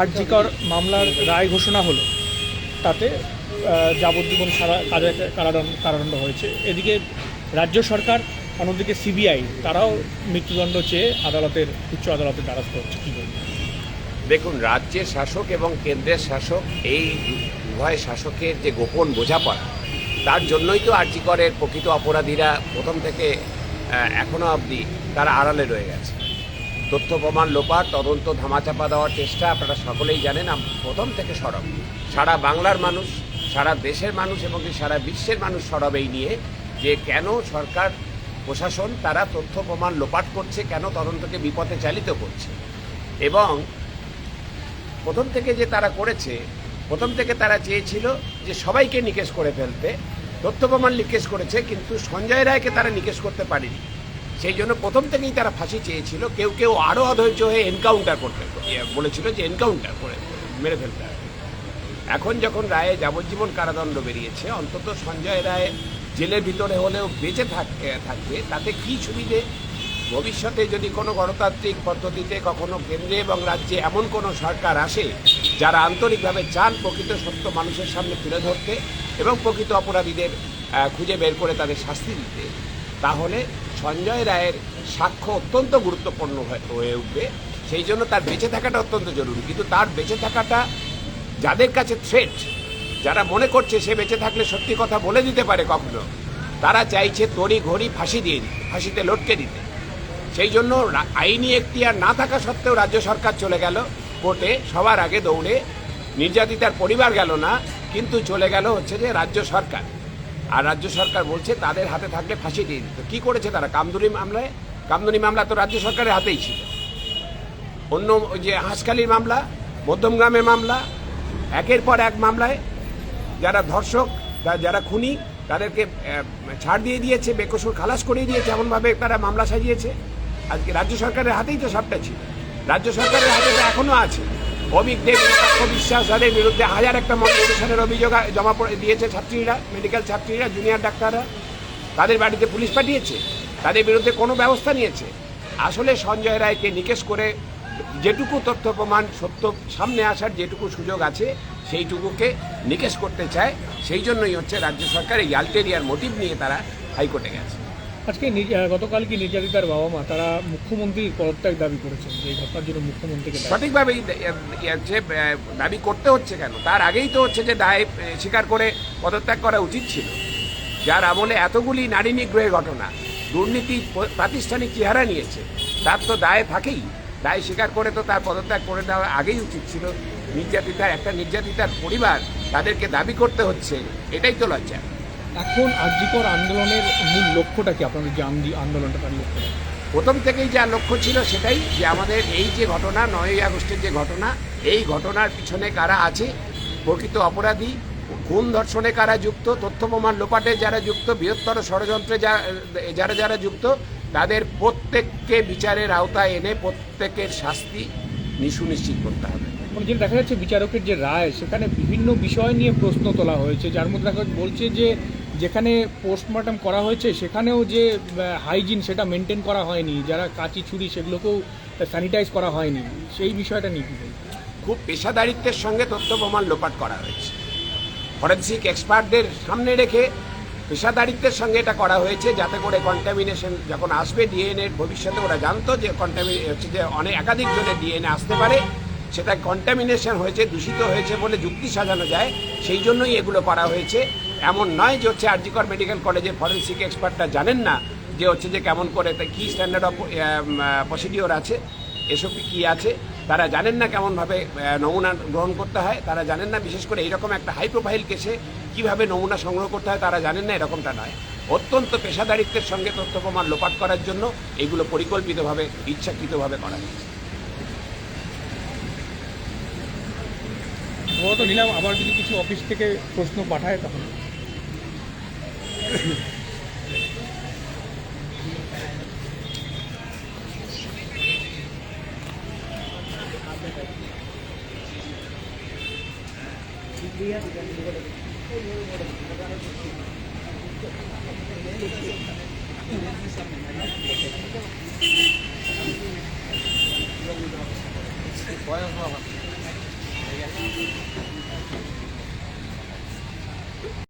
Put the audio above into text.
আরজিকর মামলার রায় ঘোষণা হলো। তাতে যাবজ্জীবন সারা কারাদণ্ড কারাদণ্ড হয়েছে। এদিকে রাজ্য সরকার, অন্যদিকে সিবিআই, তারাও মৃত্যুদণ্ড চেয়ে আদালতের, উচ্চ আদালতের দ্বারস্থ হচ্ছে। কী বলবেন দেখুন, রাজ্যের শাসক এবং কেন্দ্রের শাসক, এই উভয় শাসকের যে গোপন বোঝাপড়া, তার জন্যই তো আর্যিকরের প্রকৃত অপরাধীরা প্রথম থেকে এখনও অবধি তারা আড়ালে রয়ে গেছে। তথ্য প্রমাণ লোপাট, তদন্ত ধামাচাপা দেওয়ার চেষ্টা আপনারা সকলেই জানেন প্রথম থেকে সরব। সারা বাংলার মানুষ, সারা দেশের মানুষ এবং সারা বিশ্বের মানুষ সরব এই নিয়ে যে কেন সরকার, প্রশাসন তারা তথ্য প্রমাণ লোপাট করছে, কেন তদন্তকে বিপথে চালিত করছে। এবং প্রথম থেকে যে তারা করেছে, প্রথম থেকে তারা চেয়েছিল যে সবাইকে নিকেশ করে ফেলতে। তথ্য প্রমাণ নিকেশ করেছে, কিন্তু সঞ্জয় রায়কে তারা নিকেশ করতে পারেনি। সেই জন্য প্রথম থেকেই তারা ফাঁসি চেয়েছিল। কেউ কেউ আরও অধৈর্য হয়ে এনকাউন্টার করতে ইয়ে বলেছিল যে এনকাউন্টার করে মেরে ফেলতে এখন যখন রায়ে যাবজ্জীবন কারাদণ্ড বেরিয়েছে, অন্তত সঞ্জয় রায় জেলের ভিতরে হলেও বেঁচে থাকতে, থাকবে, তাতে কি সুবিধে? ভবিষ্যতে যদি কোনো গণতান্ত্রিক পদ্ধতিতে কখনো কেন্দ্রে এবং রাজ্যে এমন কোনো সরকার আসে, যারা আন্তরিকভাবে চান প্রকৃত সত্য মানুষের সামনে তুলে ধরতে এবং প্রকৃত অপরাধীদের খুঁজে বের করে তাদের শাস্তি দিতে তাহলে সঞ্জয় রায়ের সাক্ষ্য অত্যন্ত গুরুত্বপূর্ণ হয়ে- উঠবে। সেই জন্য তার বেঁচে থাকাটা অত্যন্ত জরুরি। কিন্তু তার বেঁচে থাকাটা যাদের কাছে থ্রেট যারা মনে করছে সে বেঁচে থাকলে সত্যি কথা বলে দিতে পারে কখনো, তারা চাইছে তড়ি ঘড়ি ফাঁসি দিয়ে দিতে, ফাঁসিতে লটকে দিতে। সেই জন্য আইনি এখতিয়ার না থাকা সত্ত্বেও রাজ্য সরকার চলে গেল। কোর্টে সবার আগে দৌড়ে নির্যাতিতার পরিবার গেল না, কিন্তু চলে গেল হচ্ছে যে রাজ্য সরকার। আর রাজ্য সরকার বলছে তাদের হাতে থাকলে ফাঁসি দিয়ে দিত। কী করেছে তারা? কামদুনি মামলায়? কামদুনি মামলা তো রাজ্য সরকারের হাতেই ছিল। অন্য ওই যে হাঁসখালির মামলা মধ্যমগ্রামের মামলা, একের পর এক মামলায় যারা ধর্ষক যারা খুনি, তাদেরকে ছাড় দিয়ে দিয়েছে, বেকসুর খালাস করিয়ে দিয়েছে, এমনভাবে তারা মামলা সাজিয়েছে। আজকে রাজ্য সরকারের হাতেই তো সবটা ছিল। রাজ্য সরকারের হাতে তো এখনও আছে। অমিক দেব নিরপেক্ষ বিশ্বাস যাদের বিরুদ্ধে হাজার একটা মনিটেশনের অভিযোগ জমা দিয়েছে ছাত্রীরা মেডিকেল ছাত্রীরা জুনিয়র ডাক্তাররা। তাদের বাড়িতে পুলিশ পাঠিয়েছে। তাদের বিরুদ্ধে কোনো ব্যবস্থা নিয়েছে। আসলে সঞ্জয় রায়কে নিকেশ করে যেটুকু তথ্য প্রমাণ, সত্য সামনে আসার যেটুকু সুযোগ আছে, সেইটুকুকে নিকেশ করতে চায়। সেই জন্যই হচ্ছে রাজ্য সরকার এই আলটেরিয়ার মোটিভ নিয়ে তারা হাইকোর্টে গেছে। আজকে গতকাল কি নির্যাতিতার বাবা মা তারা মুখ্যমন্ত্রীর পদত্যাগ দাবি করেছেন যে ঘটনার জন্য মুখ্যমন্ত্রীকে হচ্ছে আহ, দাবি করতে হচ্ছে কেন? তার আগেই তো হচ্ছে যে দায় স্বীকার করে পদত্যাগ করা উচিত ছিল। যার আমলে এতগুলি নারী নিগ্রহের ঘটনা দুর্নীতি প্রাতিষ্ঠানিক চেহারা নিয়েছে তার তো দায় থাকেই। দায় স্বীকার করে তো তার পদত্যাগ করে দেওয়া আগেই উচিত ছিল। নির্যাতিতার একটা নির্যাতিতার পরিবার তাদেরকে দাবি করতে হচ্ছে এটাই তো লজ্জা। এখন আর্যিকর আন্দোলনের মূল লক্ষ্যটা কি? আপনাদের যে আন্দি- আন্দোলনটা তার লক্ষ্যটা প্রথম থেকেই যা লক্ষ্য ছিল সেটাই যে আমাদের এই যে ঘটনা নয়ই আগস্টের যে ঘটনা এই ঘটনার পিছনে কারা আছে? প্রকৃত অপরাধী খুন ধর্ষণে কারা যুক্ত তথ্য প্রমাণ লোপাটে যারা যুক্ত বৃহত্তর ষড়যন্ত্রে যারা যারা যুক্ত তাদের প্রত্যেককে বিচারের আওতায় এনে প্রত্যেকের শাস্তি নিসুনিশ্চিত করতে হবে। যেটা দেখা যাচ্ছে বিচারকের যে রায় সেখানে বিভিন্ন বিষয় নিয়ে প্রশ্ন তোলা হয়েছে। যার মধ্যে দেখা বলছে যে যেখানে পোস্টমর্টম করা হয়েছে, সেখানেও যে হাইজিন সেটা মেনটেন করা হয়নি, যারা কাঁচি ছুরি সেগুলোকেও স্যানিটাইজ করা হয়নি, সেই বিষয়টা নিয়ে খুব পেশাদারিত্বের সঙ্গে তথ্য প্রমাণ লোপাট করা হয়েছে। ফরেন্সিক এক্সপার্টদের সামনে রেখে পেশাদারিত্বের সঙ্গে এটা করা হয়েছে, যাতে করে কন্টামিনেশন যখন আসবে ডিএনএ ভবিষ্যতে ওরা জানতো যে কন্টামি হচ্ছে যে অনেক একাধিক জনের ডিএনএ আসতে পারে সেটা কন্টামিনেশন হয়েছে, দূষিত হয়েছে বলে যুক্তি সাজানো যায়, সেই জন্যই এগুলো করা হয়েছে। এমন নয় যে হচ্ছে আরজিকর মেডিকেল কলেজের ফরেন্সিক এক্সপার্টরা জানেন না, যে হচ্ছে যে কেমন করে কী স্ট্যান্ডার্ড অফ প্রসিডিওর আছে, এসব কি আছে, তারা জানেন না কেমনভাবে নমুনা গ্রহণ করতে হয়, তারা জানেন না, বিশেষ করে এইরকম একটা হাই প্রোফাইল কেসে কীভাবে নমুনা সংগ্রহ করতে হয়, তারা জানেন না, এরকমটা নয়। অত্যন্ত পেশাদারিত্বের সঙ্গে তথ্য প্রমাণ লোপাট করার জন্য এগুলো পরিকল্পিতভাবে, ইচ্ছাকৃতভাবে করা হয়েছে। তো নিলাম আবার যদি কিছু অফিস থেকে প্রশ্ন পাঠায় তখন Bueno, vamos.